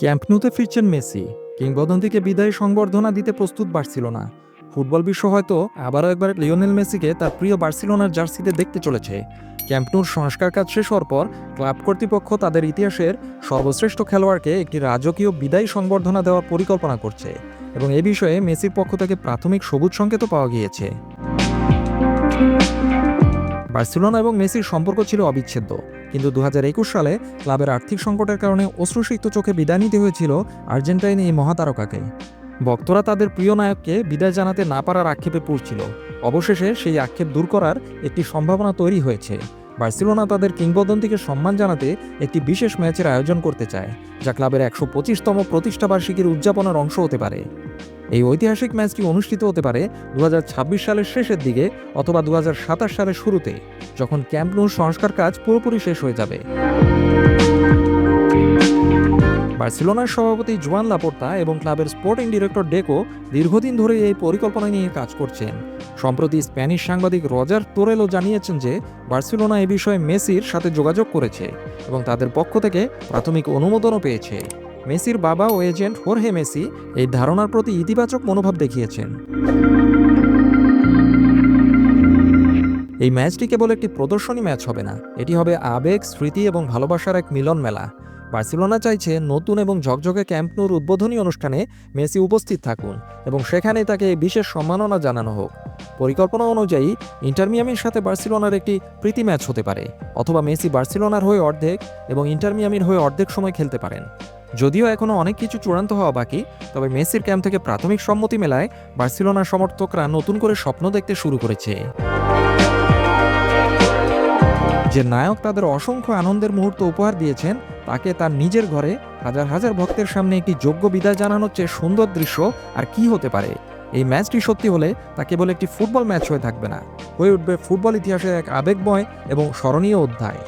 ক্যাম্পনুতে ফিরছেন মেসি। কিংবদন্তিকে বিদায়ী সংবর্ধনা দিতে প্রস্তুত বার্সেলোনা। ফুটবল বিশ্ব হয়তো আবারও একবার লিওনেল মেসিকে তার প্রিয় বার্সিলোনার জার্সিতে দেখতে চলেছে। ক্যাম্পনুর সংস্কার কাজ শেষ হওয়ার পর ক্লাব কর্তৃপক্ষ তাদের ইতিহাসের সর্বশ্রেষ্ঠ খেলোয়াড়কে একটি রাজকীয় বিদায়ী সংবর্ধনা দেওয়ার পরিকল্পনা করছে এবং এ বিষয়ে মেসির পক্ষ থেকে প্রাথমিক সবুজ সংকেতও পাওয়া গিয়েছে। বার্সেলোনা এবং মেসির সম্পর্ক ছিল অবিচ্ছেদ্য। কিন্তু দু হাজার একুশ সালে ক্লাবের আর্থিক সংকটের কারণে অশ্রুসিক্ত চোখে বিদায় নিতে হয়েছিল আর্জেন্টাইন এই মহাতারকাকে। ভক্তরা তাদের প্রিয় নায়ককে বিদায় জানাতে না পারার আক্ষেপে পড়ছিল। অবশেষে সেই আক্ষেপ দূর করার একটি সম্ভাবনা তৈরি হয়েছে। বার্সেলোনা তাদের কিংবদন্তিকে সম্মান জানাতে একটি বিশেষ ম্যাচের আয়োজন করতে চায়, যা ক্লাবের একশো পঁচিশতম প্রতিষ্ঠাবার্ষিকীর উদযাপনের অংশ হতে পারে। এই ঐতিহাসিক ম্যাচটি অনুষ্ঠিত হতে পারে দু হাজার ছাব্বিশ সালের শেষের দিকে অথবা দু হাজার সাতাশ সালের শুরুতে, যখন ক্যাম্প নুর সংস্কার কাজ পুরোপুরি শেষ হয়ে যাবে। বার্সেলোনার সভাপতি জোয়ান লাপোর্তা এবং ক্লাবের স্পোর্টিং ডিরেক্টর ডেকো দীর্ঘদিন ধরে এই পরিকল্পনা নিয়ে কাজ করছেন। সম্প্রতি স্প্যানিশ সাংবাদিক রজার তোরেলো জানিয়েছেন যে, বার্সেলোনা এ বিষয়ে মেসির সাথে যোগাযোগ করেছে এবং তাদের পক্ষ থেকে প্রাথমিক অনুমোদনও পেয়েছে। মেসির বাবা ও এজেন্ট হোরহে মেসি এই ধারণার প্রতি ইতিবাচক মনোভাব দেখিয়েছেন। এই ম্যাচটি কেবল একটি প্রদর্শনী ম্যাচ হবে না, এটি হবে আবেগ, স্মৃতি এবং ভালোবাসার এক মিলন মেলা। বার্সেলোনা চাইছে নতুন এবং ঝকঝকে ক্যাম্পনুর উদ্বোধনী অনুষ্ঠানে মেসি উপস্থিত থাকুন এবং সেখানে তাকে বিশেষ সম্মাননা জানানো হোক। পরিকল্পনা অনুযায়ী ইন্টারমিয়ামির সাথে বার্সেলোনার একটি প্রীতি ম্যাচ হতে পারে, অথবা মেসি বার্সেলোনার হয়ে অর্ধেক এবং ইন্টারমিয়ামির হয়ে অর্ধেক সময় খেলতে পারেন। যদিও এখনও অনেক কিছু চূড়ান্ত হওয়া বাকি, তবে মেসির ক্যাম্প থেকে প্রাথমিক সম্মতি মেলায় বার্সেলোনার সমর্থকরা নতুন করে স্বপ্ন দেখতে শুরু করেছে। যে নায়ক তাদের অসংখ্য আনন্দের মুহূর্ত উপহার দিয়েছেন, তাকে তার নিজের ঘরে হাজার হাজার ভক্তের সামনে একটি যোগ্য বিদায় জানানোর চেয়ে সুন্দর দৃশ্য আর কি হতে পারে? এই ম্যাচটি সত্যি হলে তা কেবল একটি ফুটবল ম্যাচ হয়ে থাকবে না, হয়ে উঠবে ফুটবল ইতিহাসের এক আবেগময় এবং স্মরণীয় অধ্যায়।